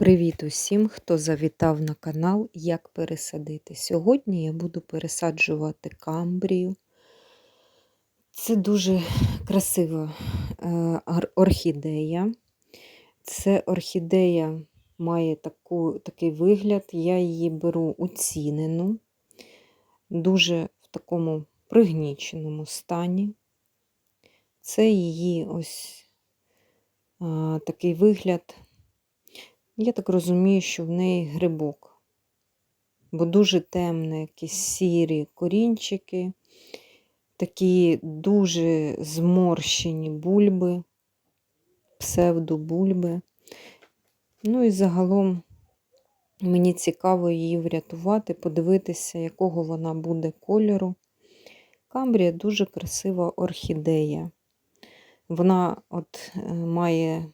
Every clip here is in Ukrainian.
Привіт усім, хто завітав на канал Як пересадити. Сьогодні я буду пересаджувати камбрію. Це дуже красива е, орхідея. Це орхідея має таку, такий вигляд. Я її беру уцінену, дуже в такому пригніченому стані. Це її ось а, такий вигляд. Я так розумію, що в неї грибок, бо дуже темні, якісь сірі корінчики, такі дуже зморщені бульби, псевдобульби. Ну і загалом мені цікаво її врятувати, подивитися, якого вона буде кольору. Камбрія дуже красива орхідея. Вона от е, має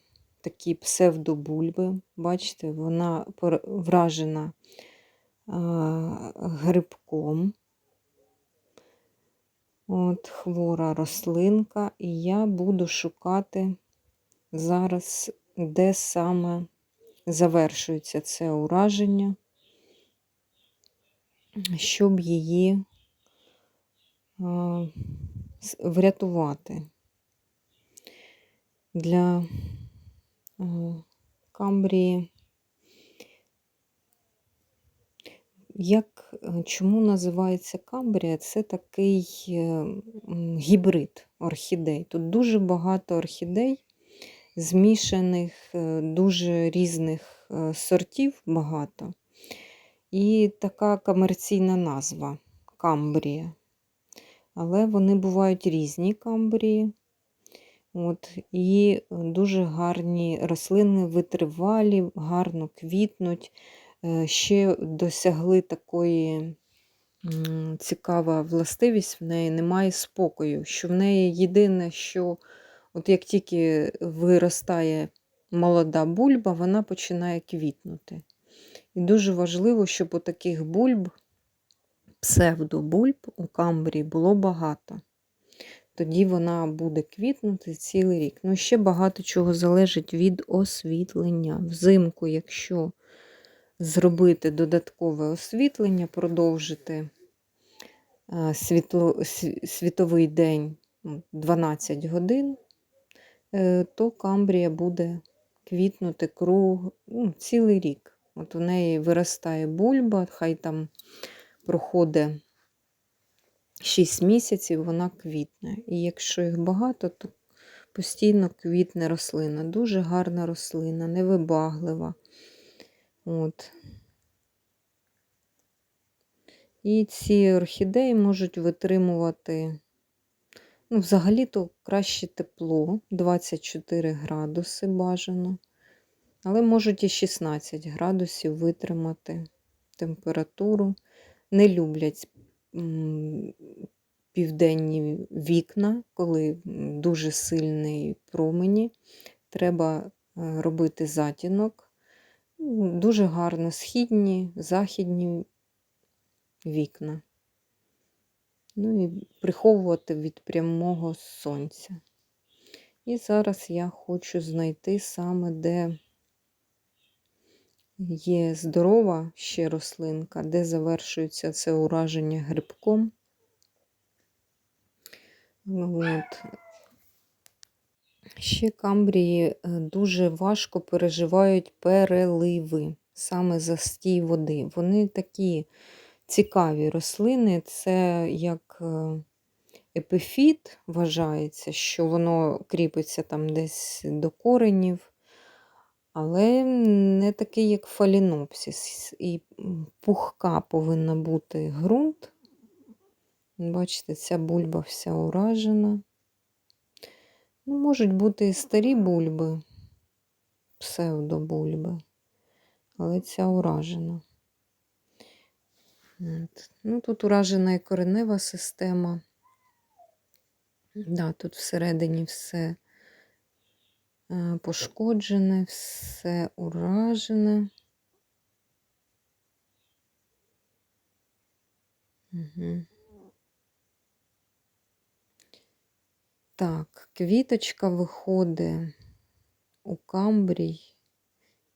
такі псевдобульби. Бачите, вона вражена грибком. От Хвора рослинка, і я буду шукати зараз, де саме завершується це ураження, щоб її врятувати. Для Камбрії. Як, е, Чому називається Камбрія? Це такий е, гібрид орхідей. Тут дуже багато орхідей, змішаних, е, дуже різних сортів багато. І така комерційна назва Камбрія. Але вони бувають різні камбрії. От, І дуже гарні рослини витривалі, гарно квітнуть. Е, ще досягли такої цікава властивість, в неї немає спокою. Що в неї єдине, що от як тільки виростає молода бульба, вона починає квітнути. І дуже важливо, щоб у таких бульб, псевдобульб у камбрії було багато тоді вона буде квітнути цілий рік. Ну, ще багато чого залежить від освітлення. Взимку, якщо зробити додаткове освітлення, продовжити е, світло, світовий день 12 ну, годин, е, то камбрія буде квітнути круг ну, цілий рік. От у неї виростає бульба, хай там проходить 6 місяців вона квітне. І якщо їх багато, то постійно квітне рослина. Дуже гарна рослина, невибаглива. От. І ці орхідеї можуть витримувати, ну, взагалі-то краще тепло, 24 градуси бажано, але можуть і 16 градусів витримати температуру. Не люблять південні вікна, коли дуже сильний промені, треба е, робити затінок. Дуже гарно східні, західні вікна. Ну і приховувати від прямого сонця. І зараз я хочу знайти саме, де Є здорова ще рослинка, де завершується це ураження грибком. От. Ще камбрії е, дуже важко переживають переливи, саме застій води. Вони такі цікаві рослини, це як е, епифіт вважається, що воно кріпиться там десь до коренів але не такий, як фалінопсис. І пухка повинна бути ґрунт. Бачите, ця бульба вся уражена. Ну, Можуть бути і старі бульби, псевдобульби, але ця уражена. От. Ну, Тут уражена і коренева система. Да, Тут всередині все пошкоджене, все уражене. Угу. Так, квіточка виходить у камбрій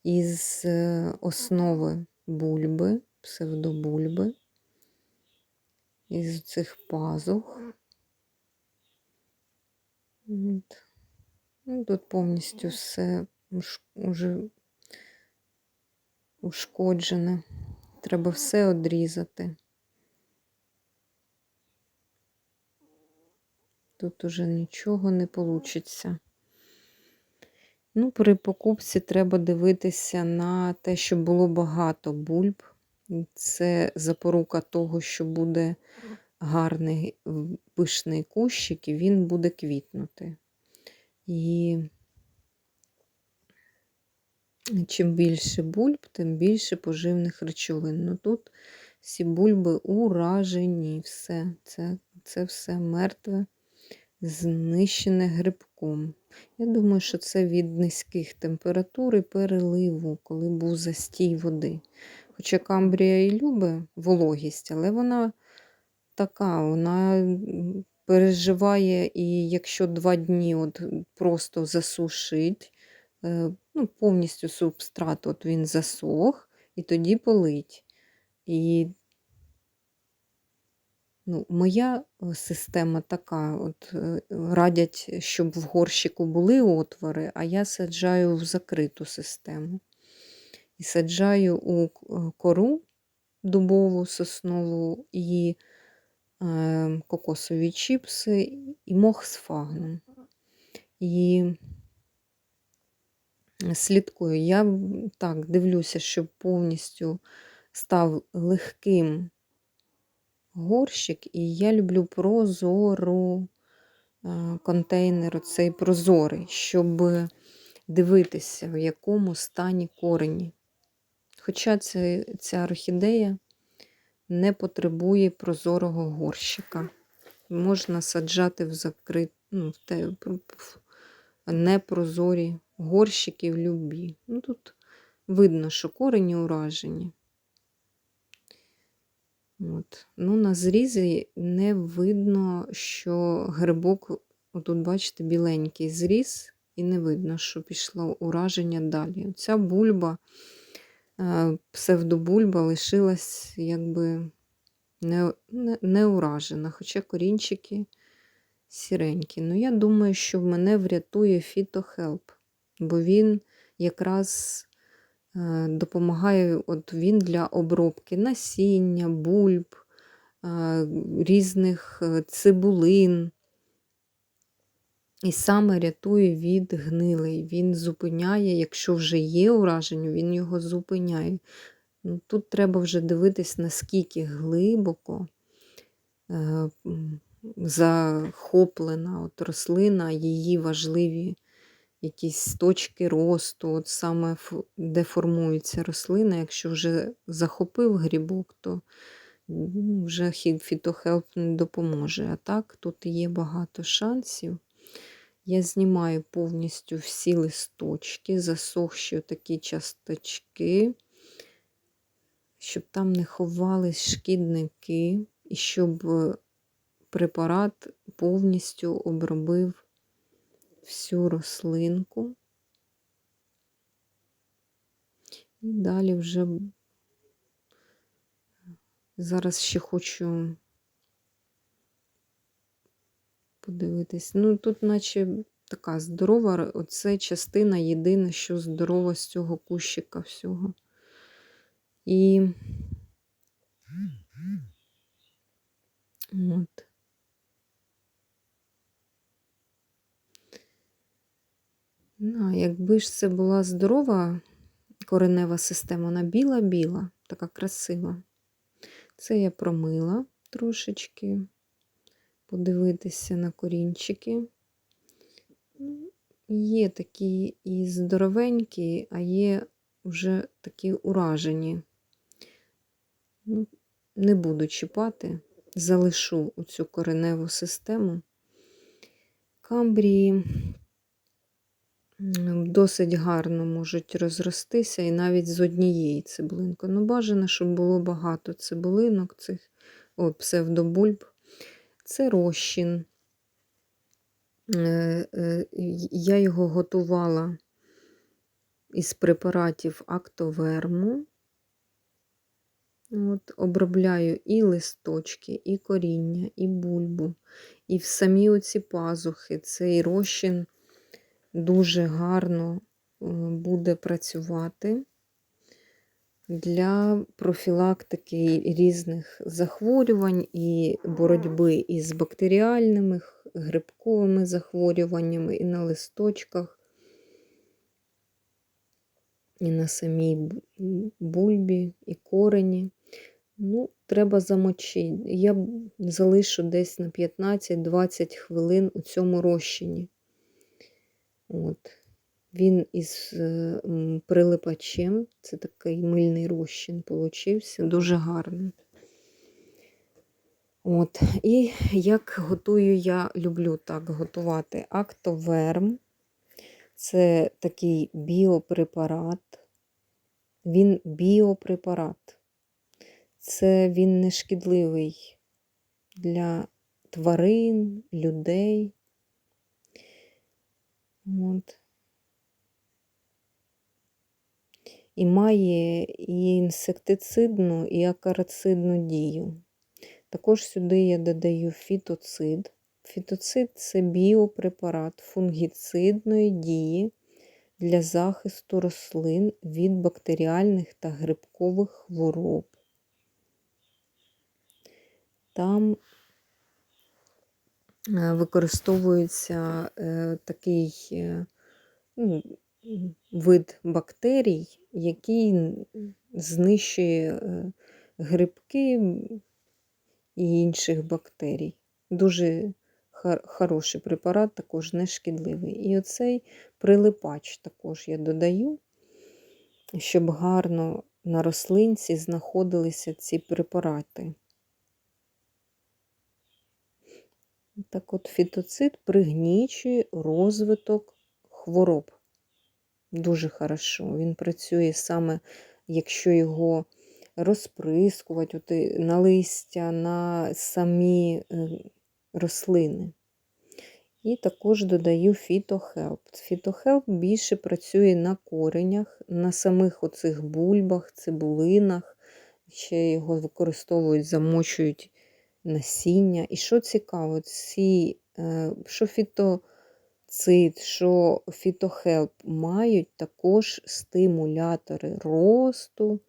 із е, основи бульби, псевдобульби, із цих пазух. Ну, Тут повністю все уже ушкоджене. Треба все одрізати. Тут уже нічого не вийде. Ну, при покупці треба дивитися на те, щоб було багато бульб. Це запорука того, що буде гарний пишний кущик, і він буде квітнути. І чим більше бульб, тим більше поживних речовин. Ну тут всі бульби уражені, все, це, це все мертве, знищене грибком. Я думаю, що це від низьких температур і переливу, коли був застій води. Хоча камбрія і любить вологість, але вона така, вона переживає, і якщо два дні от просто засушить, е, ну, повністю субстрат от він засох, і тоді полить. І ну, моя е, система така: от е, радять, щоб в горщику були отвори, а я саджаю в закриту систему. І саджаю у кору дубову соснову і е, кокосові чіпси і мох з фагном. І слідкую. Я так дивлюся, щоб повністю став легким горщик, і я люблю прозору е, контейнер, цей прозорий, щоб дивитися, в якому стані корені. Хоча ця, ця орхідея не потребує прозорого горщика. Можна саджати в закрит, ну, в те, непрозорі горщики в любі. Ну, Тут видно, що корені уражені. От. Ну, На зрізі не видно, що грибок, отут, бачите, біленький зріз, і не видно, що пішло ураження далі. Оця бульба, псевдобульба лишилась якби не, не, не уражена, хоча корінчики сіренькі. Ну, я думаю, що мене врятує фітохелп, бо він якраз е, допомагає от він для обробки насіння, бульб, е, різних е, цибулин. І саме рятує від гнилий. Він зупиняє, якщо вже є ураження, він його зупиняє. Ну, Тут треба вже дивитись, наскільки глибоко захоплена от рослина, її важливі якісь точки росту, от саме де формується рослина. Якщо вже захопив грибок, то вже фітохелп не допоможе. А так, тут є багато шансів. Я знімаю повністю всі листочки, засохші такі часточки, щоб там не ховались шкідники, і щоб препарат повністю обробив всю рослинку. І далі вже зараз ще хочу подивитись. Ну, тут, наче така здорова, оце частина єдина, що здорова з цього кущика всього. І от. Ну, Якби ж це була здорова коренева система, вона біла-біла, така красива. Це я промила трошечки, подивитися на корінчики. Ну, є такі і здоровенькі, а є вже такі уражені. Ну, Не буду чіпати, залишу цю кореневу систему. Камбрії досить гарно можуть розростися і навіть з однієї цибулинки. Ну, бажано, щоб було багато цибулинок, цих о, псевдобульб. Це розчин. Е, е, я його готувала із препаратів актоверму. От, Обробляю і листочки, і коріння, і бульбу, і в самі оці пазухи. Цей розчин дуже гарно е, буде працювати для профілактики різних захворювань і боротьби із бактеріальними, грибковими захворюваннями, і на листочках, і на самій бульбі, і корені. Ну, треба замочити. Я залишу десь на 15-20 хвилин у цьому розчині. От. Він із е, прилипачем, це такий мильний розчин получився, дуже гарний. От. І як готую, я люблю так готувати актоверм. Це такий біопрепарат. Він біопрепарат. Це він не шкідливий для тварин, людей. От. І має і інсектицидну, і акарицидну дію. Також сюди я додаю фітоцид. Фітоцид це біопрепарат фунгіцидної дії для захисту рослин від бактеріальних та грибкових хвороб. Там е, використовується е, такий е, ну, вид бактерій, який знищує грибки і інших бактерій. Дуже хороший препарат, також не шкідливий. І оцей прилипач також я додаю, щоб гарно на рослинці знаходилися ці препарати. Так от фітоцид пригнічує розвиток хвороб. Дуже хорошо. Він працює саме, якщо його розприскувати на листя, на самі е, рослини. І також додаю фітохелп. Фітохелп більше працює на коренях, на самих оцих бульбах, цибулинах. Ще його використовують, замочують насіння. І що цікаво, ці, е, що фітоцид, що фітохелп мають також стимулятори росту,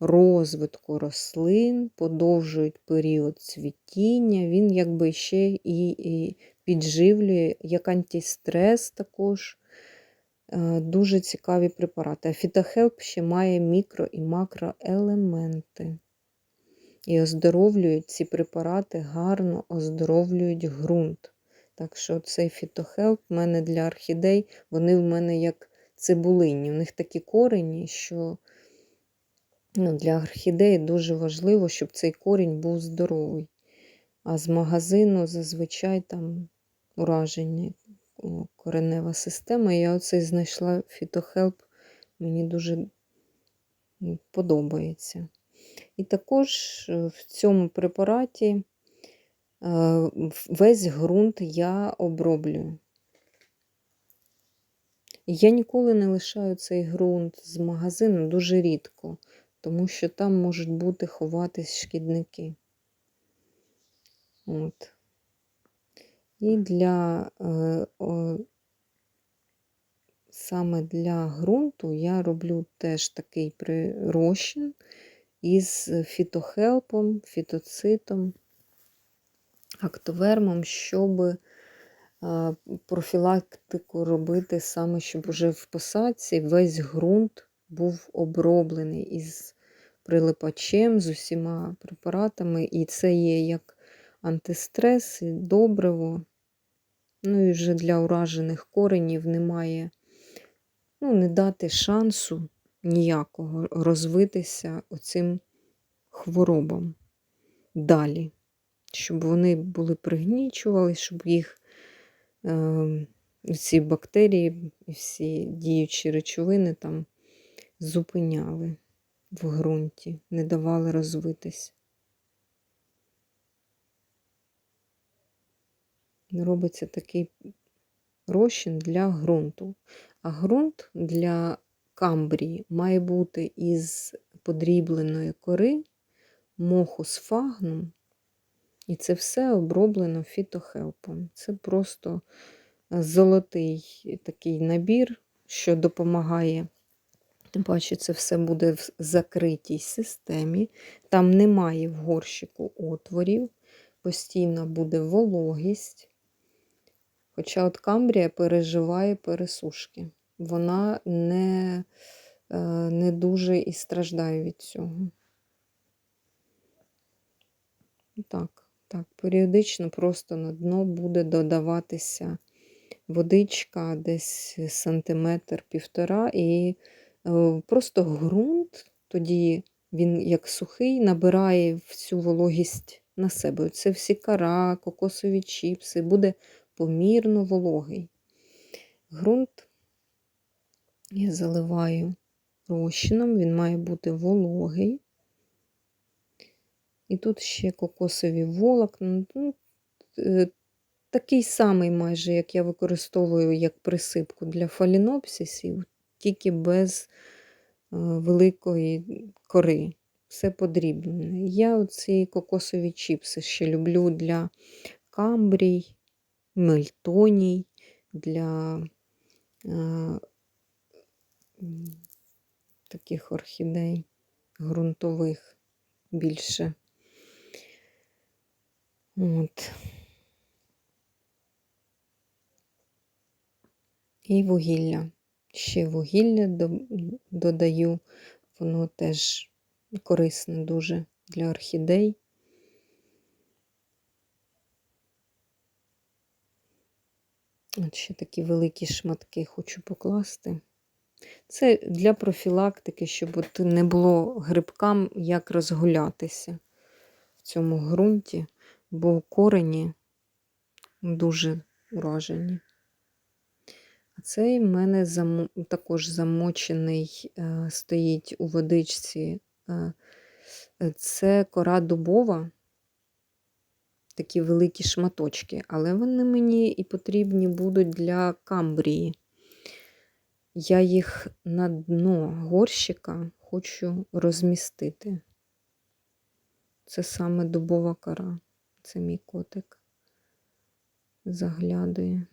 розвитку рослин, подовжують період цвітіння, він якби ще і, і підживлює, як антистрес також. Е, дуже цікаві препарати. А фітохелп ще має мікро і макроелементи. І оздоровлюють ці препарати, гарно оздоровлюють ґрунт. Так що цей фітохелп в мене для орхідей, вони в мене як цибулині. У них такі корені, що ну, для орхідеї дуже важливо, щоб цей корінь був здоровий. А з магазину зазвичай там ураження коренева система. Я оцей знайшла фітохелп, мені дуже подобається. І також е, в цьому препараті весь ґрунт я оброблюю. Я ніколи не лишаю цей ґрунт з магазину дуже рідко, тому що там можуть бути ховатись шкідники. От. І для е, о, саме для ґрунту я роблю теж такий розчин із фітохелпом, фітоцитом, актовермом, щоб профілактику робити саме, щоб уже в посадці весь ґрунт був оброблений із прилипачем, з усіма препаратами, і це є як антистрес, і добриво. Ну і вже для уражених коренів немає, ну, не дати шансу ніякого розвитися оцим хворобам. Далі, щоб вони були пригнічували, щоб їх е, ці бактерії і всі діючі речовини там зупиняли в ґрунті, не давали розвитись. Робиться такий розчин для ґрунту. А ґрунт для камбрії має бути із подрібленої кори, моху з фагном, і це все оброблено фітохелпом. Це просто золотий такий набір, що допомагає. Тим паче, це все буде в закритій системі. Там немає в горщику отворів, постійно буде вологість. Хоча от камбрія переживає пересушки. Вона не, е, не дуже і страждає від цього. Так, так, періодично просто на дно буде додаватися водичка десь сантиметр півтора, і е, просто ґрунт, тоді він, як сухий, набирає всю вологість на себе. Це всі кара, кокосові чіпси, буде помірно вологий. Ґрунт я заливаю розчином, він має бути вологий. І тут ще кокосові волокна. Ну, е, такий самий майже, як я використовую як присипку для фалінопсисів, тільки без е, великої кори. Все подрібне. Я оці кокосові чіпси ще люблю для камбрій, мельтоній, для е, таких орхідей ґрунтових більше. От. І вугілля. Ще вугілля додаю, воно теж корисне дуже для орхідей. От ще такі великі шматки хочу покласти. Це для профілактики, щоб от не було грибкам як розгулятися в цьому ґрунті, бо корені дуже уражені. А цей в мене зам... також замочений, е, стоїть у водичці. Е, це кора дубова, такі великі шматочки, але вони мені і потрібні будуть для камбрії. Я їх на дно горщика хочу розмістити. Це саме дубова кора. Це мій котик заглядує.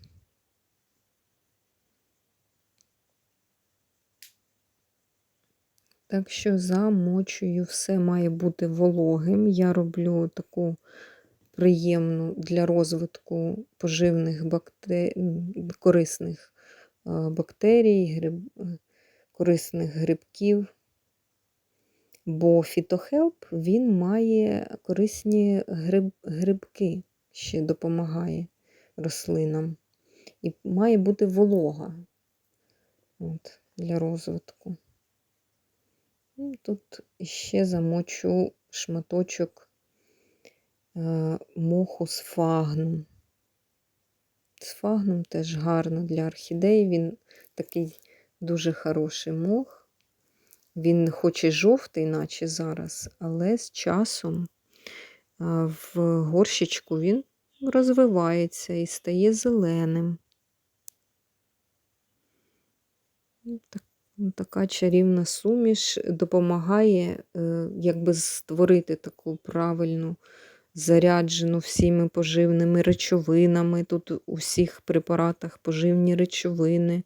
Так що замочую, все має бути вологим. Я роблю таку приємну для розвитку поживних бактерій, корисних бактерій, гриб, корисних грибків. Бо фітохелп він має корисні гриб, грибки, ще допомагає рослинам. І має бути волога от, для розвитку. Ну, тут ще замочу шматочок е, моху з фагном. З фагном теж гарно для орхідей. Він такий дуже хороший мох. Він хоч і жовтий, наче зараз, але з часом в горщичку він розвивається і стає зеленим. Так, така чарівна суміш допомагає е, якби створити таку правильну заряджену всіми поживними речовинами. Тут у всіх препаратах поживні речовини,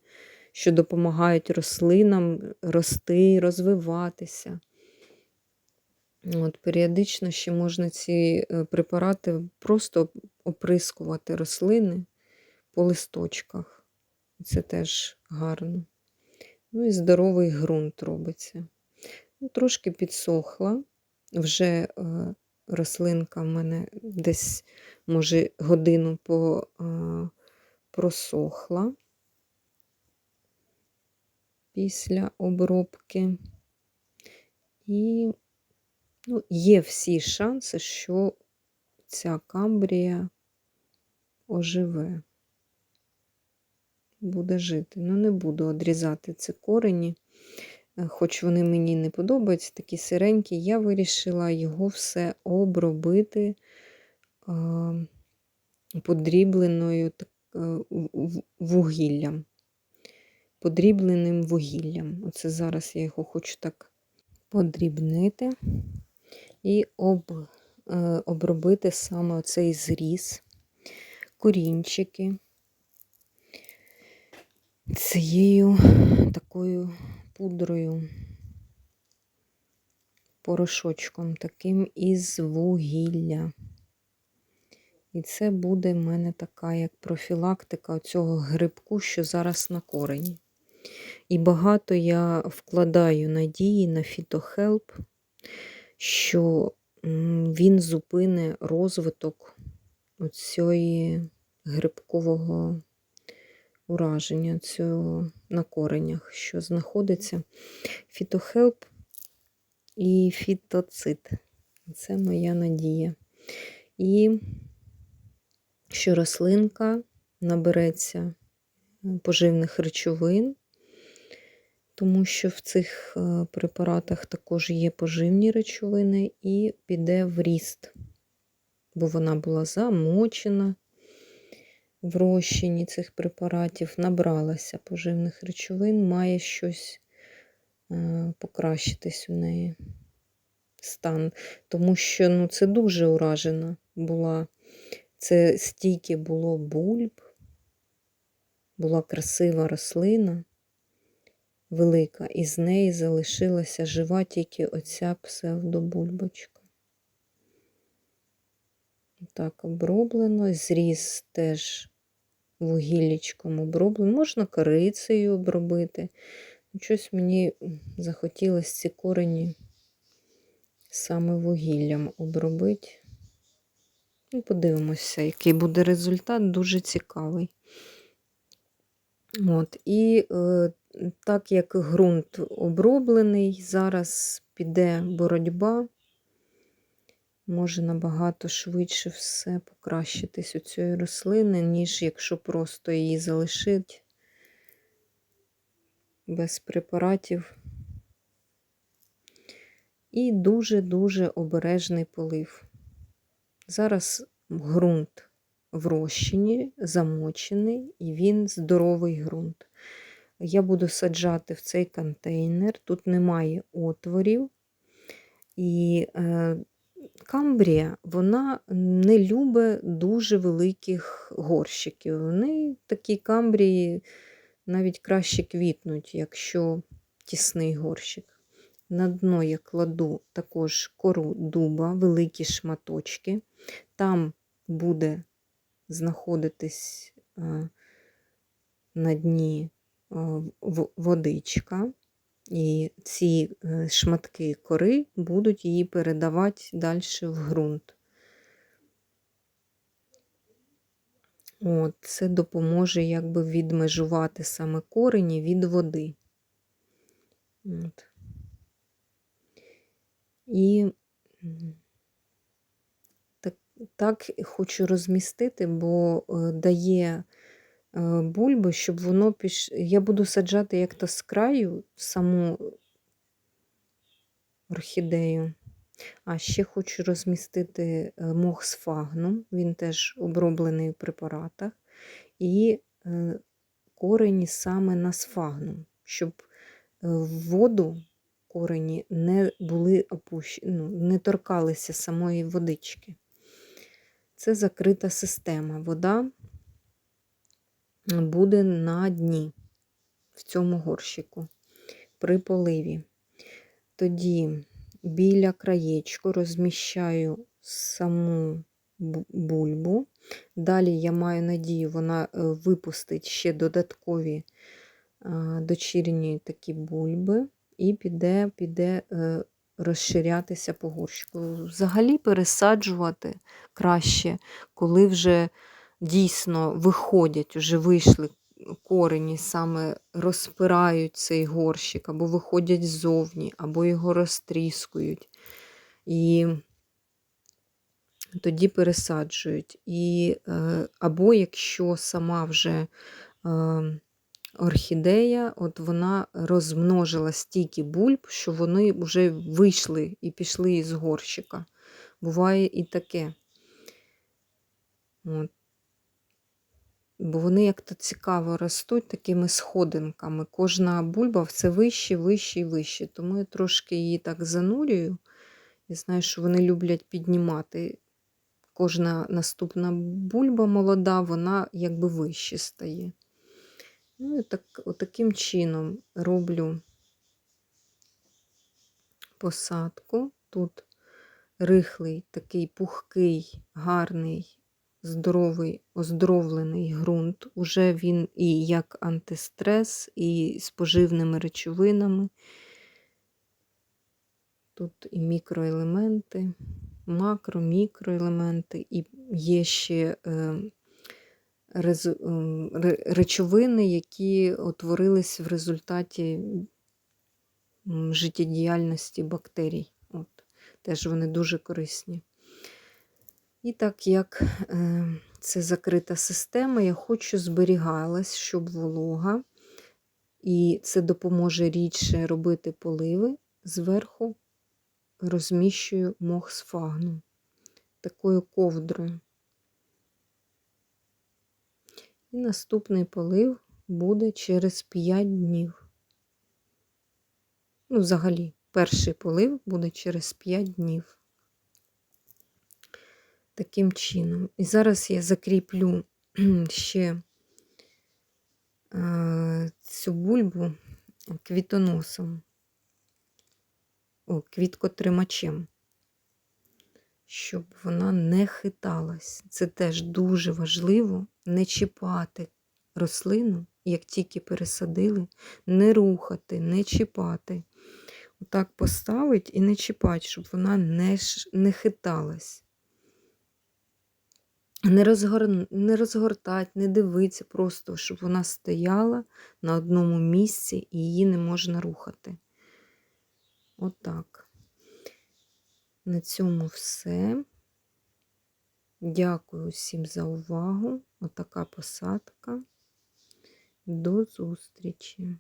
що допомагають рослинам рости, розвиватися. От, Періодично ще можна ці е, препарати просто оприскувати рослини по листочках. Це теж гарно. Ну і здоровий ґрунт робиться. Ну, Трошки підсохла, вже е, рослинка в мене десь, може, годину по, е, просохла після обробки. І ну, є всі шанси, що ця камбрія оживе, буде жити. Ну, не буду одрізати ці корені. Е, хоч вони мені не подобаються, такі сиренькі, я вирішила його все обробити подрібленою е, вугіллям. Подрібленим вугіллям. Оце зараз я його хочу так подрібнити і об, е, обробити саме оцей зріз, корінчики цією такою пудрою, порошочком таким із вугілля. І це буде в мене така як профілактика цього грибку, що зараз на корені. І багато я вкладаю надії на фітохелп, що він зупине розвиток оцієї грибкового ураження цього на коренях, що знаходиться фітохелп і фітоцит. Це моя надія. І що рослинка набереться поживних речовин, тому що в цих е, препаратах також є поживні речовини, і піде в ріст, бо вона була замочена в розчині цих препаратів, набралася поживних речовин, має щось е, покращитись у неї стан. Тому що ну, це дуже уражена була. Це стільки було бульб, була красива рослина велика, і з неї залишилася жива тільки оця псевдобульбочка. Так, оброблено, зріз теж вугіллячком оброблено. Можна корицею обробити. Щось мені захотілося ці корені саме вугіллям обробити. Ну, Подивимося, який буде результат, дуже цікавий. От, І е, так як ґрунт оброблений, зараз піде боротьба, може набагато швидше все покращитись у цієї рослини, ніж якщо просто її залишить без препаратів. І дуже-дуже обережний полив. Зараз ґрунт в розчині, замочений, і він здоровий ґрунт. Я буду саджати в цей контейнер, тут немає отворів. І е, камбрія вона не любить дуже великих горщиків. Вони такі камбрії навіть краще квітнуть, якщо тісний горщик. На дно я кладу також кору дуба, великі шматочки. Там буде знаходитись е, на дні водичка, і ці е, шматки кори будуть її передавати далі в ґрунт. От, Це допоможе якби відмежувати саме корені від води. От. І так, так хочу розмістити, бо е, дає е, бульби, щоб воно піш... Я буду саджати як-то з краю саму орхідею. А ще хочу розмістити е, мох з фагном, він теж оброблений в препаратах. І корені саме на сфагном, щоб в воду корені не були опущені, ну, не торкалися самої водички. Це закрита система. Вода буде на дні в цьому горщику при поливі. Тоді біля краєчку розміщаю саму бульбу. Далі я маю надію, вона е, випустить ще додаткові дочірні такі бульби і піде піде е, розширятися по горщику. Взагалі пересаджувати краще, коли вже дійсно виходять, вже вийшли корені, саме розпирають цей горщик, або виходять ззовні, або його розтріскують. І тоді пересаджують. І, е, Або якщо сама вже е, орхідея, от вона розмножила стільки бульб, що вони вже вийшли і пішли із горщика. Буває і таке. От. Бо вони як-то цікаво ростуть такими сходинками. Кожна бульба все вище, вище і вище. Тому я трошки її так занурюю. Я знаю, що вони люблять піднімати. Кожна наступна бульба молода, вона якби вище стає. Ну і так, отаким чином роблю посадку. Тут рихлий, такий пухкий, гарний, здоровий, оздоровлений ґрунт. Уже він і як антистрес, і з поживними речовинами. Тут і мікроелементи, макро, мікроелементи, і є ще е, ем, речовини, які утворились в результаті життєдіяльності бактерій. От. Теж вони дуже корисні. І так як е, це закрита система, я хочу зберігалась, щоб волога, і це допоможе рідше робити поливи. Зверху розміщую мох сфагну такою ковдрою. І наступний полив буде через 5 днів. Ну, взагалі, перший полив буде через 5 днів. Таким чином. І зараз я закріплю ще е, цю бульбу квітоносом, о, квіткотримачем, щоб вона не хиталась. Це теж дуже важливо не чіпати рослину, як тільки пересадили, не рухати, не чіпати. Отак поставить і не чіпати, щоб вона не, не хиталась. Не, розгор... не розгортати, не дивитися, просто щоб вона стояла на одному місці і її не можна рухати. Отак. На цьому все. Дякую всім за увагу. Отака посадка. До зустрічі!